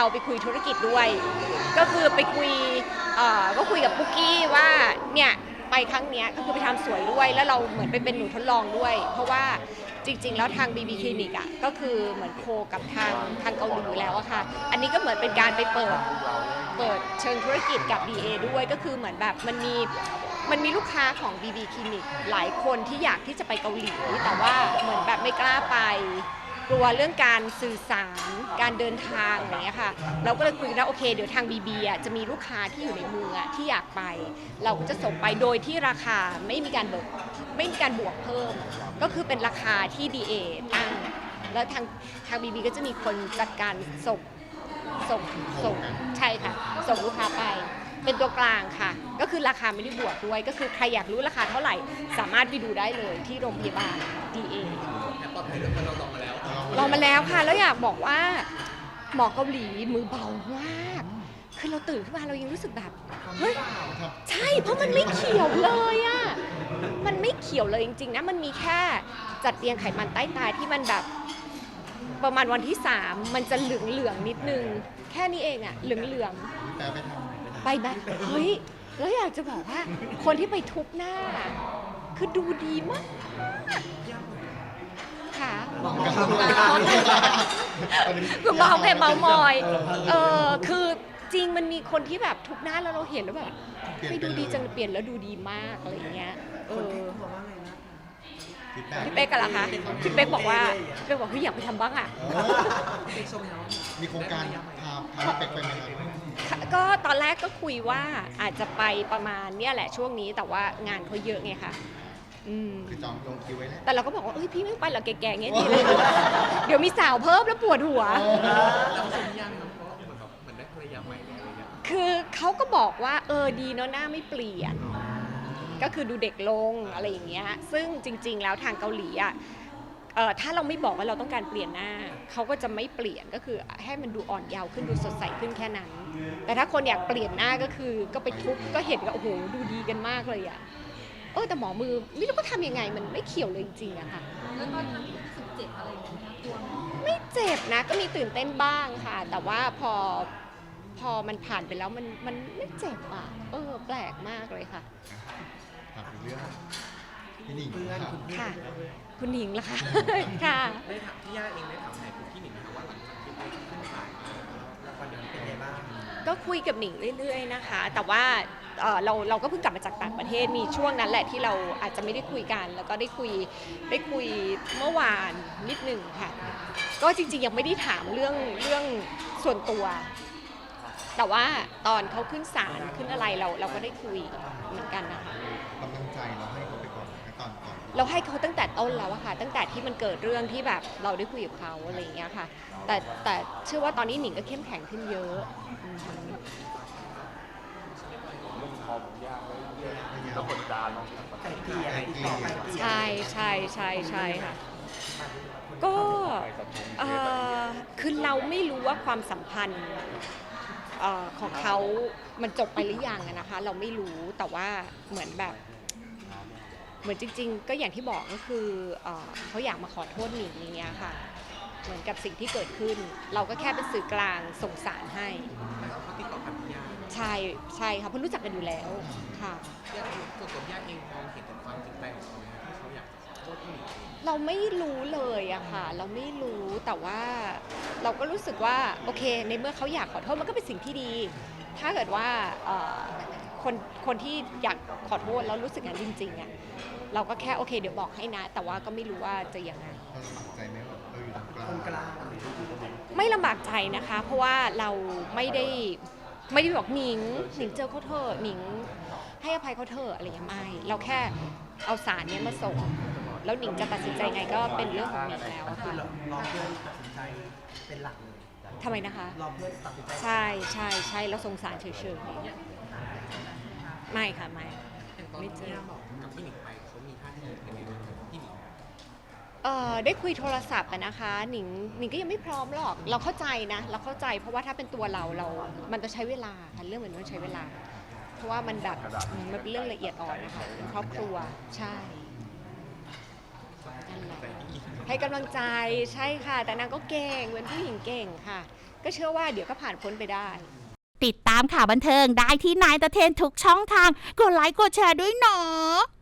เราไปคุยธุรกิจด้วย ก็คือไปคุยก็คุยกับปุ๊กกี้ว่าเนี่ยไปครั้งนี้ก็คือไปทำสวยด้วย แล้วเราเหมือนไปเป็นหนูทดลองด้วย เพราะว่าจริง ๆ แล้วทาง BB Clinic อะก็คือเหมือนโคกับทางทางเกาหลีอยู่แล้วอะค่ะ อันนี้ก็เหมือนเป็นการไปเปิดเปิดเชิงธุรกิจกับ BA ด้วยก็คือเหมือนแบบมันมีมันมีลูกค้าของ BB Clinic หลายคนที่อยากที่จะไปเกาหลี แต่ว่าเหมือนแบบไม่กล้าไป กลัวเรื่องการสื่อสารการเดินทางอะไรอย่างเงี้ยค่ะ เราก็เลยคุยกันว่าโอเคเดี๋ยวทาง BB อะจะมีลูกค้าที่อยู่ในเมืองอะที่อยากไป เราก็จะส่งไปโดยที่ราคาไม่มีการเบิกไม่มีการบวกเพิ่ม ก็คือเป็นราคาที่ DA ตั้งแล้วทางทาง BB ก็จะมีคนจัดการส่งส่งส่งใช่ค่ะ ส่งลูกค้าไป เป็นตัวกลางค่ะ ก็คือราคาไม่ได้บวกด้วย ก็คือใครอยากรู้ราคาเท่าไหร่ สามารถไปดูได้เลยที่โรงพยาบาล DA แต่ปลอดภัยด้วยเพราะเราลองมาแล้วลองมาแล้วค่ะ แล้วอยากบอกว่าหมอเกาหลีมือเบามาก คือเราตื่นขึ้นมาเรายังรู้สึกแบบ เฮ้ย ใช่ เพราะมันไม่เขียวเลยอะมันไม่เขียวเลยจริงๆนะ มันมีแค่จัดเรียงไขมันใต้ตาที่มันแบบประมาณวันที่ 3 มันจะเหลืองๆนิดนึง แค่นี้เองอะเหลืองๆแต่ไปทำ ไปไหมเฮ้ยแล้วอยากจะบอกว่า คนที่ไปทุบหน้า คือดูดีมากค่ะ คือเมาแค่เมามอย เออคือจริงมันมีคนที่แบบทุบหน้าแล้วเราเห็นแล้วแบบไปดูดีจังเปลี่ยนแล้วดูดีมากอะไรอย่างเงี้ย เออ พี่เป๊กกันเหรอคะพี่เป๊กบอกว่าพี่เป๊กบอกเฮ้ยอยากไปทำบ้างอะ มีโครงการพาพาพี่เป็กไปไหมครับก็ตอนแรกก็คุยว่าอาจจะไปประมาณเนี่ยแหละช่วงนี้แต่ว่างานเขาเยอะไงคะอืมคือจองลงคิวไว้แล้ว แต่เราก็บอกว่าเอ้ยพี่ไม่ไปหรอกแก่ๆอย่างเงี้ยดีเลย เดี๋ยวมีสาวเพิ่มแล้วปวดหัว แล้วสมยังครับเพราะเหมือนแบบเหมือนได้ภรรยาใหม่แล้วอะไรเงี้ยคือเขาก็บอกว่าเออดีเนาะหน้าไม่เปลี่ยน ก็คือดูเด็กลงอะไรอย่างเงี้ยซึ่งจริง ๆ แล้วทางเกาหลีอะเอ่อถ้าเราไม่บอกว่าเราต้องการเปลี่ยนหน้า เขาก็จะไม่เปลี่ยนก็คือให้มันดูอ่อนเยาว์ขึ้นดูสดใสขึ้นแค่นั้น แต่ถ้าคนอยากเปลี่ยนหน้าก็คือ ก็ไปทุบก็เห็นก็โอ้โหดูดีกันมากเลยอะเออแต่หมอมือไม่รู้ก็ทำยังไงมันไม่เขียวเลยจริงๆอะค่ะ แล้วตอนนั้นรู้สึกเจ็บอะไรอย่างเงี้ยไหมคะกลัวไหมไม่เจ็บนะก็มีตื่นเต้นบ้างค่ะ แต่ว่าพอพอมันผ่านไปแล้วมันมันไม่เจ็บอะเออ แปลกมากเลยค่ะ ถามถึงเรื่องพี่หนิงครับค่ะ คุณหญิงล่ะคะ ค่ะ ได้ถามพี่ย่าเองได้ถามไหนคุณพี่หนิงนะครับว่าหลังจากที่ไปขึ้นศาลวันนั้นเป็นไงบ้างก็คุยกับหนิงเรื่อยๆนะคะ แต่ว่าเอ่อเราเราก็เพิ่งกลับมาจากต่างประเทศมีช่วงนั้นแหละที่เราอาจจะไม่ได้คุยกัน แล้วก็ได้คุยได้คุยเมื่อวานนิดหนึ่งค่ะ ก็จริงๆยังไม่ได้ถามเรื่องเรื่องส่วนตัว แต่ว่าตอนเขาขึ้นศาลขึ้นอะไรเราเราก็ได้คุยเหมือนกันนะคะ กำลังใจเราให้เขาไปก่อนนะตอนก่อนเราให้เขาตั้งแต่ต้นแล้วอะค่ะ ตั้งแต่ที่มันเกิดเรื่องที่แบบเราได้คุยกับเขาอะไรอย่างเงี้ยค่ะ แต่แต่เชื่อว่าตอนนี้หนิงก็เข้มแข็งขึ้นเยอะอืมก็กดดันไก่เกลี่ยอะไรอีกต่อไปใช่ใช่ใช่ใช่ค่ะ ก็เอ่อคือเราไม่รู้ว่าความสัมพันธ์ เอ่อของเขามันจบไปหรือยังอะนะคะ เราไม่รู้แต่ว่าเหมือนแบบ เหมือนจริง ๆ ก็อย่างที่บอกก็คือเอ่อเขาอยากมาขอโทษหนิงอย่างเงี้ยค่ะ เหมือนกับสิ่งที่เกิดขึ้น เราก็แค่เป็นสื่อกลางส่งสารให้เขาติดต่อผ่านพี่ย่าใช่ใช่ค่ะเพราะรู้จักกันอยู่แล้วค่ะ ย่าเองส่วนตัวย่าเองมองเห็นถึงความจริงใจของเขาไหมครับที่เขาอยากจะขอโทษพี่หนิงเองเราไม่รู้เลยอะค่ะ เราไม่รู้แต่ว่า เราก็รู้สึกว่าโอเค ในเมื่อเขาอยากขอโทษมันก็เป็นสิ่งที่ดี ถ้าเกิดว่าเอ่อคนคนที่อยากขอโทษแล้วรู้สึกอย่างนั้นจริงๆอะเราก็แค่โอเค เดี๋ยวบอกให้นะ แต่ว่าก็ไม่รู้ว่าจะยังไง เราลำบากใจไหมว่าเราอยู่ตรงกลาง ไม่ลำบากใจนะคะ เพราะว่าเราไม่ได้ไม่ได้บอกหนิงหนิงเจอเขาเถอะหนิงให้อภัยเขาเถอะอะไรอย่างเงี้ยไม่เราแค่เอาสารเนี้ยมาส่ง แล้วหนิงจะตัดสินใจไงก็เป็นเรื่องของหนิงแล้วอะค่ะรอเพื่อนตัดสินใจเป็นหลักเลยทำไมนะคะ รอเพื่อนตัดสินใจใช่ใช่ใช่แล้วสงสารเฉยๆไม่ค่ะไม่อย่างตอนที่ย่าบอกกับพี่หนิงไปเขามีท่าทียังไงบ้างครับพี่หนิงเอ่อได้คุยโทรศัพท์อะนะคะหนิงหนิงก็ยังไม่พร้อมหรอก เราเข้าใจนะเราเข้าใจเพราะว่าถ้าเป็นตัวเราเรา มันจะใช้เวลาค่ะเรื่องเหมือนมันใช้เวลา เพราะว่ามันแบบอืมมันเป็นเรื่องละเอียดอ่อนนะคะเป็นครอบครัวใช่นั่นแหละ แต่พี่หนิง ให้กำลังใจใช่ค่ะ แต่นางก็เก่งเป็นผู้หญิงเก่งค่ะ ก็เชื่อว่าเดี๋ยวก็ผ่านพ้นไปได้ ติดตามข่าวบันเทิงได้ที่นายตะเทนทุกช่องทาง กดไลค์กดแชร์ด้วยเนาะ